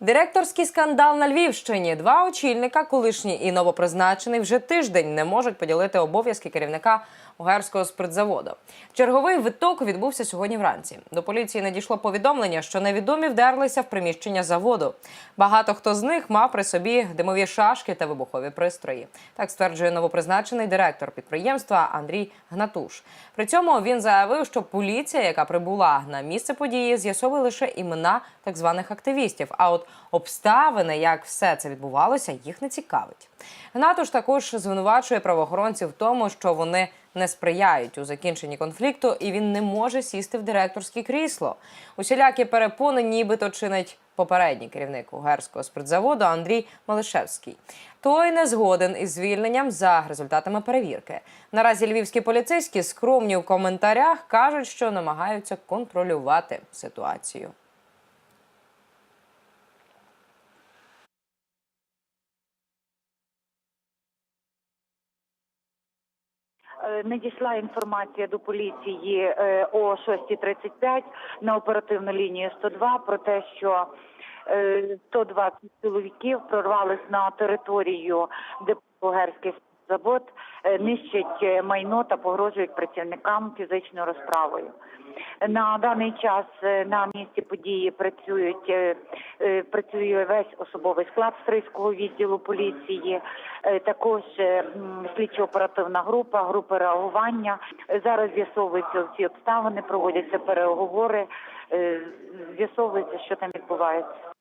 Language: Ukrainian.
Директорський скандал на Львівщині. Два очільника, колишній і новопризначений, вже тиждень не можуть поділити обов'язки керівника угерського спиртзаводу. Черговий виток відбувся сьогодні вранці. До поліції надійшло повідомлення, що невідомі вдерлися в приміщення заводу. Багато хто з них мав при собі димові шашки та вибухові пристрої. Так стверджує новопризначений директор підприємства Андрій Гнатуш. При цьому він заявив, що поліція, яка прибула на місце події, з'ясовує лише імена так званих активістів. А от обставини, як все це відбувалося, їх не цікавить. Гнатуш також звинувачує правоохоронців в тому, що вони не сприяють у закінченні конфлікту, і він не може сісти в директорське крісло. Усілякі перепони, нібито чинить попередній керівник угерського спиртзаводу Андрій Малишевський. Той не згоден із звільненням за результатами перевірки. Наразі львівські поліцейські скромні в коментарях кажуть, що намагаються контролювати ситуацію. Надійшла інформація до поліції е, о 6.35 на оперативну лінію 102 про те, що е, 120 чоловіків прорвались на територію, де Бугерський завод, е, нищать е, майно та погрожують працівникам фізичною розправою. На даний час е, на місці події працюють працює весь особовий склад Стрийського відділу поліції, також слідчо-оперативна група, групи реагування. Зараз з'ясовуються всі обставини, проводяться переговори, з'ясовується, що там відбувається.